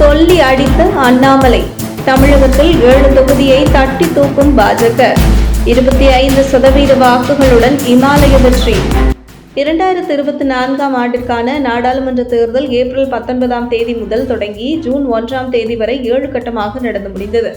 சொல்லி அடித்த அண்ணாமலை. தமிழகத்தில் ஏழு தொகுதியை தட்டி தூக்கும் பாஜக. இருபத்தி ஐந்து சதவீத வாக்குகளுடன் இமாலய வெற்றி. இரண்டாயிரத்தி இருபத்தி நான்காம் ஆண்டிற்கான நாடாளுமன்ற தேர்தல் ஏப்ரல் பத்தொன்பதாம் தேதி முதல் தொடங்கி ஜூன் ஒன்றாம் தேதி வரை ஏழு கட்டமாக நடந்து முடிந்தது.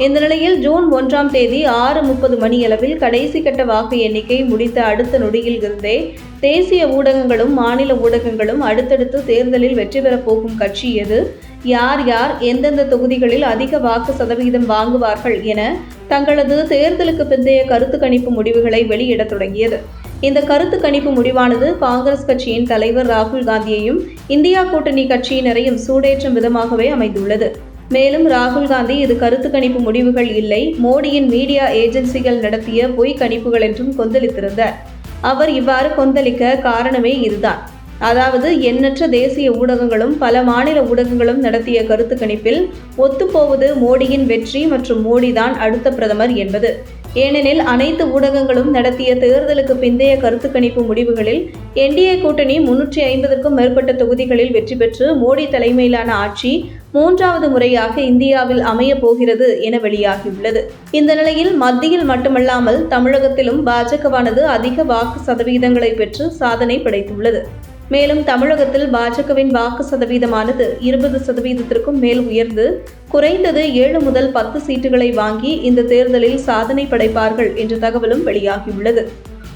இந்த நிலையில் ஜூன் ஒன்றாம் தேதி ஆறு முப்பது மணியளவில் கடைசி கட்ட வாக்கு எண்ணிக்கை முடித்த அடுத்த நொடியில் இருந்தே தேசிய ஊடகங்களும் மாநில ஊடகங்களும் அடுத்தடுத்து தேர்தலில் வெற்றி பெறப் போகும் கட்சி எது? யார் யார் எந்தெந்த தொகுதிகளில் அதிக வாக்கு சதவிகிதம் வாங்குவார்கள் என தங்களது தேர்தலுக்கு பிந்தைய கருத்து கணிப்பு முடிவுகளை வெளியிடத் தொடங்கியது. இந்த கருத்து கணிப்பு முடிவானது காங்கிரஸ் கட்சியின் தலைவர் ராகுல் காந்தியையும் இந்தியா கூட்டணி கட்சியினரையும் சூடேற்றும் விதமாகவே அமைந்துள்ளது. மேலும் ராகுல் காந்தி இது கருத்து கணிப்பு முடிவுகள் இல்லை. மோடியின் மீடியா ஏஜென்சிகள் நடத்திய பொய் கணிப்புகள் என்றும் கொந்தளித்திருந்தார். அவர் இவ்வாறு கொந்தளிக்க காரணமே இதுதான். அதாவது எண்ணற்ற தேசிய ஊடகங்களும் பல மாநில ஊடகங்களும் நடத்திய கருத்து கணிப்பில் ஒத்துப்போவது மோடியின் வெற்றி மற்றும் மோடிதான் அடுத்த பிரதமர் என்பது. ஏனெனில் அனைத்து ஊடகங்களும் நடத்திய தேர்தலுக்கு பிந்தைய கருத்து கணிப்பு முடிவுகளில் என்டிஏ கூட்டணி முன்னூற்றி ஐம்பதுக்கும் மேற்பட்ட தொகுதிகளில் வெற்றி பெற்று மோடி தலைமையிலான ஆட்சி மூன்றாவது முறையாக இந்தியாவில் அமையப் போகிறது என வெளியாகியுள்ளது. இந்த நிலையில் மத்தியில் மட்டுமல்லாமல் தமிழகத்திலும் பாஜகவானது அதிக வாக்கு சதவீதங்களை பெற்று சாதனை படைத்துள்ளது. மேலும் தமிழகத்தில் பாஜகவின் வாக்கு சதவீதமானது இருபது சதவீதத்திற்கும் மேல் உயர்ந்து குறைந்தது ஏழு முதல் பத்து சீட்டுகளை வாங்கி இந்த தேர்தலில் சாதனை படைப்பார்கள் என்ற தகவலும் வெளியாகியுள்ளது.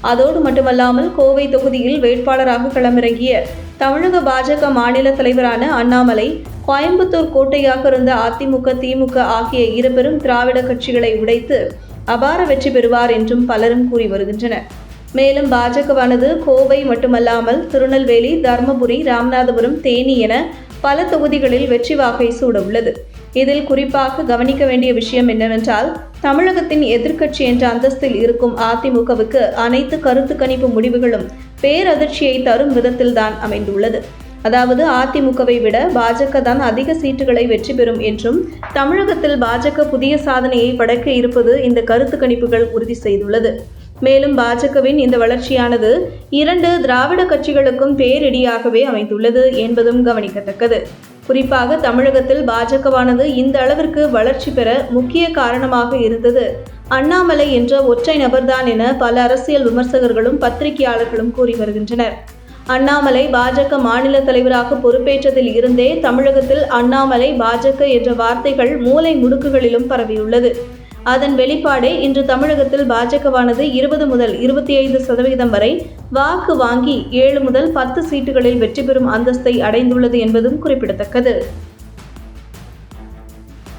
அதோடு மட்டுமல்லாமல் கோவை தொகுதியில் வேட்பாளராக களமிறங்கிய தமிழக பாஜக மாநில தலைவரான அண்ணாமலை கோயம்புத்தூர் கோட்டையாக இருந்த அதிமுக திமுக ஆகிய இருபெரும் திராவிட கட்சிகளை உடைத்து அபார வெற்றி பெறுவார் என்றும் பலரும் கூறி வருகின்றனர். மேலும் பாஜகவானது கோவை மட்டுமல்லாமல் திருநெல்வேலி தர்மபுரி ராமநாதபுரம் தேனி என பல தொகுதிகளில் வெற்றி வாகை சூட உள்ளது இதில் குறிப்பாக கவனிக்க வேண்டிய விஷயம் என்னவென்றால் தமிழகத்தின் எதிர்க்கட்சி என்ற அந்தஸ்தில் இருக்கும் அதிமுகவுக்கு அனைத்து கருத்து கணிப்பு முடிவுகளும் பேரதிர்ச்சியை தரும் விதத்தில்தான் அமைந்துள்ளது. அதாவது அதிமுகவை விட பாஜக தான் அதிக சீட்டுகளை வெற்றி பெறும் என்றும் தமிழகத்தில் பாஜக புதிய சாதனையை படைக்க இருப்பது இந்த கருத்து கணிப்புகள் உறுதி செய்துள்ளது. மேலும் பாஜகவின் இந்த வளர்ச்சியானது இரண்டு திராவிட கட்சிகளுக்கும் பேரிடியாகவே அமைந்துள்ளது என்பதும் கவனிக்கத்தக்கது. குறிப்பாக தமிழகத்தில் பாஜகவானது இந்த அளவிற்கு வளர்ச்சி பெற முக்கிய காரணமாக இருந்தது. அண்ணாமலை என்ற ஒற்றை நபர்தான் என பல அரசியல் விமர்சகர்களும் பத்திரிகையாளர்களும் கூறி வருகின்றனர். அண்ணாமலை பாஜக மாநில தலைவராக பொறுப்பேற்றதில் இருந்தே தமிழகத்தில் அண்ணாமலை பாஜக என்ற வார்த்தைகள் மூலை முடுக்குகளிலும் பரவியுள்ளது. அதன் வெளிப்பாடே இன்று தமிழகத்தில் பாஜகவானது இருபது முதல் இருபத்தி ஐந்து சதவீதம் வரை வாக்கு வாங்கி ஏழு முதல் பத்து சீட்டுகளில் வெற்றி பெறும் அந்தஸ்தை அடைந்துள்ளது என்பதும் குறிப்பிடத்தக்கது.